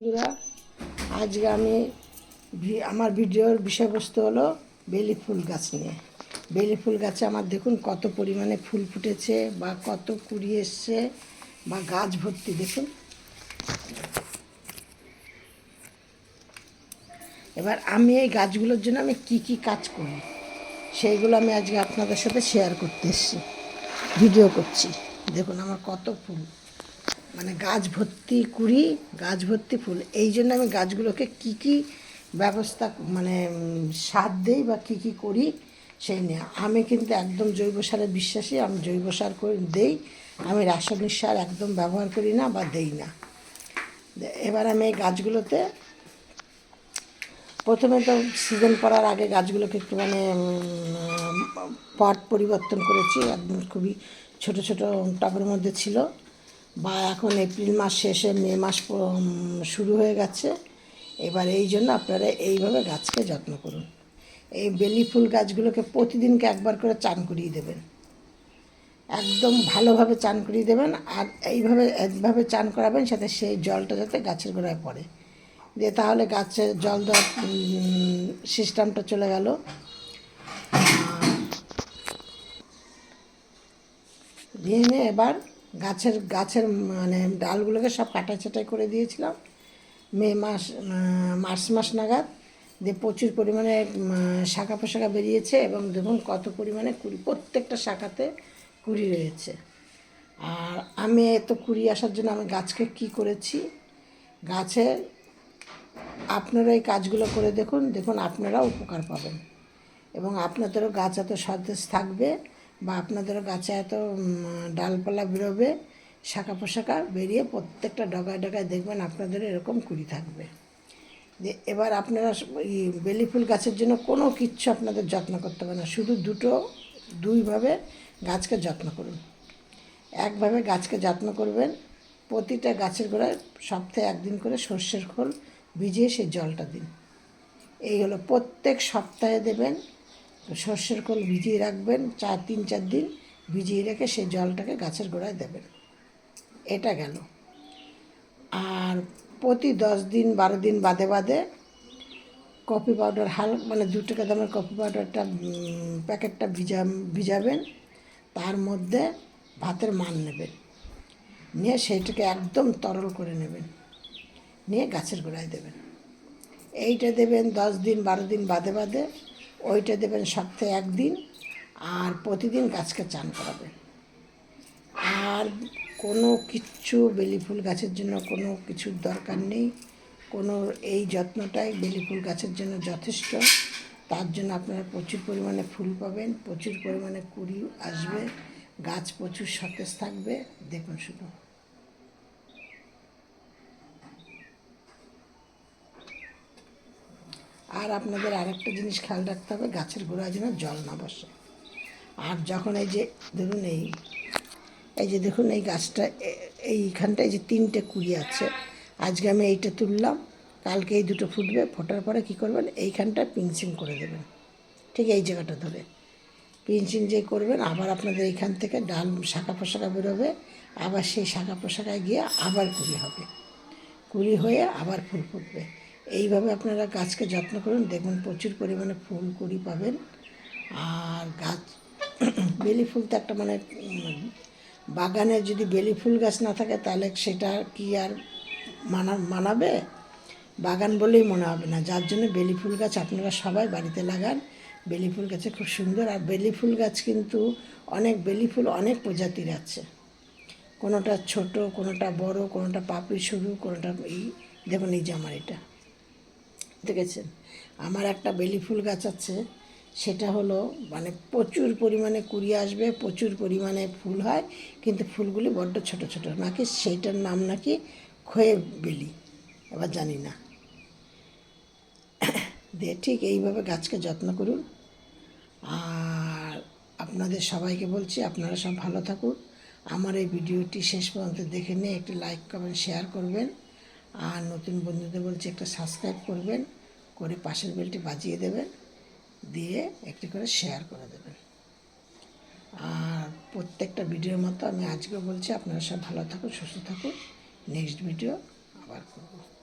বন্ধুরা, আজকে আমি আমার ভিডিওর বিষয়বস্তু হলো বেলি ফুল গাছ নিয়ে। বেলি ফুল গাছে আমার দেখুন কত পরিমাণে ফুল ফুটেছে বা কত কুড়ি এসছে বা গাছ ভর্তি, দেখুন। এবার আমি এই গাছগুলোর জন্য আমি কি কি কাজ করি, সেইগুলো আমি আজকে আপনাদের সাথে শেয়ার করতে এসেছি ভিডিও করছি। দেখুন আমার কত ফুল। মানে গাছ ভর্তি কুড়ি গাছ ভর্তি ফুল। এই জন্য আমি গাছগুলোকে কি কি ব্যবস্থা মানে সার দেই বা কি কি করি, সেই নিয়ে। আমি কিন্তু একদম জৈব সারে বিশ্বাসী, আমি জৈব সার করে, দেই। আমি রাসায়নিক সার একদম ব্যবহার করি না বা দেই না। এবার আমি এই গাছগুলোতে, প্রথমে তো সিজন পড়ার আগে গাছগুলোকে একটু মানে পট পরিবর্তন করেছি। একদম খুবই ছোট ছোট টবের মধ্যে ছিল। বা এখন এপ্রিল মাস শেষে মে মাস শুরু হয়ে গেছে। এবার এই জন্য আপনারা এইভাবে গাছকে যত্ন করুন। এই বেলি ফুল গাছগুলোকে প্রতিদিনকে একবার করে চান করিয়ে দেবেন। একদম ভালোভাবে চান করিয়ে দেবেন আর এইভাবে এইভাবে চান করাবেন সাথে সেই জলটা যাতে গাছের গোড়ায় পড়ে। দিয়ে তাহলে গাছের জল দেওয়ার সিস্টেমটা চলে গেল। দিয়ে এবার গাছের গাছের মানে ডালগুলোকে সব কাটা ছাটাই করে দিয়েছিলাম। মে মাস মার্চ মাস নাগাদ। দিয়ে প্রচুর পরিমাণে শাখা পোশাখা বেরিয়েছে এবং দেখুন কত পরিমাণে কুড়ি, প্রত্যেকটা শাখাতে কুড়ি রয়েছে। আর আমি এত কুড়ি আসার জন্য আমি গাছকে কি করেছি? গাছের আপনারা এই কাজগুলো করে দেখুন দেখুন আপনারাও উপকার পাবেন। এবং আপনাদেরও গাছ এত সতেজ থাকবে। বা আপনাদেরও গাছে এত ডালপালা বেরোবে, শাখা পোশাখা বেরিয়ে প্রত্যেকটা ডগায় ডগায় দেখবেন আপনাদের এরকম কুড়ি থাকবে। যে এবার আপনারা বেলি ফুল গাছের জন্য কোনো কিচ্ছু আপনাদের যত্ন করতে হবে না, শুধু দুটো, দুইভাবে গাছকে যত্ন করুন। একভাবে গাছকে যত্ন করবেন, প্রতিটা গাছের গোড়ায় সপ্তাহে একদিন করে সর্ষের খোল ভিজিয়ে সেই জলটা দিন। এই হলো প্রত্যেক সপ্তাহে দেবেন সর্ষের খোল ভিজিয়ে রাখবেন, চার, তিন, চার দিন ভিজিয়ে রেখে সেই জলটাকে গাছের গোড়ায় দেবেন। এটা গেল। আর প্রতি দশ দিন, বারো দিন বাদে বাদে কফি পাউডার, হাল মানে দু টাকা দামের কফি পাউডারটা প্যাকেটটা ভিজা ভিজাবেন। তার মধ্যে ভাতের মান নেবেন। নিয়ে সেইটাকে একদম তরল করে নেবেন। নিয়ে গাছের গোড়ায় দেবেন। এইটা দেবেন দশ দিন, বারো দিন বাদে বাদে ওইটা দেবেন সপ্তাহে একদিন আর প্রতিদিন গাছকে চান করাবেন। আর কোনো কিচ্ছু বেলি ফুল গাছের জন্য কোনো কিছুর দরকার নেই। কোনো এই যত্নটাই বেলি ফুল গাছের জন্য যথেষ্ট। তার জন্য আপনারা প্রচুর পরিমাণে ফুল পাবেন, প্রচুর পরিমাণে কুড়ি আসবে, গাছ প্রচুর সতেজ থাকবে। দেখুন শুধু। আর আপনাদের আরেকটা জিনিস খেয়াল রাখতে হবে, গাছের গোড়ায় যেন জল না বসে। আর যখন এই যে, ধরুন এই এই যে দেখুন এই গাছটা এইখানটায় যে তিনটে কুড়ি আছে, আজকে আমি এইটা তুললাম, কালকে এই দুটো ফুটবে, ফোটার পরে কী করবেন, এইখানটা পিনসিং করে দেবেন। ঠিক এই জায়গাটা ধরে। পিনসিং যে করবেন, আবার আপনাদের এইখান থেকে ডাল শাখা পোশাখা বেরোবে, আবার সেই শাখা পোশাকায় গিয়ে আবার কুড়ি হবে। কুড়ি হয়ে আবার ফুল ফুটবে। এইভাবে আপনারা গাছকে যত্ন করুন। দেখবেন প্রচুর পরিমাণে ফুল কুড়ি পাবেন। আর গাছ, বেলি ফুল তো একটা মানে বাগানে যদি বেলি ফুল গাছ না থাকে, তাহলে সেটা কি আর মানা, মানাবে? বাগান বলেই মনে হবে না। যার জন্য বেলি ফুল গাছ আপনারা সবাই বাড়িতে লাগান। বেলি ফুল গাছে খুব সুন্দর। আর বেলি ফুল গাছ কিন্তু অনেক, বেলি ফুল অনেক প্রজাতির আছে। কোনোটা ছোট, কোনোটা বড়, কোনোটা পাপড়ি সরু কোনোটা এই, দেখুন এই যে আমার এটা। দেখেছেন আমার একটা বেলি ফুল গাছ আছে, সেটা হলো মানে প্রচুর পরিমাণে কুড়ি আসবে, প্রচুর পরিমাণে ফুল হয়, কিন্তু ফুলগুলি বড্ড ছোট ছোট। নাকি সেইটার নাম নাকি খয়ে বেলি, এবার জানি না। দিয়ে ঠিক এইভাবে গাছকে যত্ন করুন। আর আপনাদের সবাইকে বলছি, আপনারা সব ভালো থাকুন। আমার এই ভিডিওটি শেষ পর্যন্ত দেখে নিয়ে একটি লাইক কমেন্ট শেয়ার করবেন। আর নতুন বন্ধুদের বলছি একটা সাবস্ক্রাইব করবেন, করে পাশের বেলটি বাজিয়ে দেবেন, দিয়ে একটি করে শেয়ার করে দেবেন। আর প্রত্যেকটা ভিডিওর মতো আমি আজকে বলছি, আপনারা সব ভালো থাকুন, সুস্থ থাকুন। নেক্সট ভিডিও আবার করব।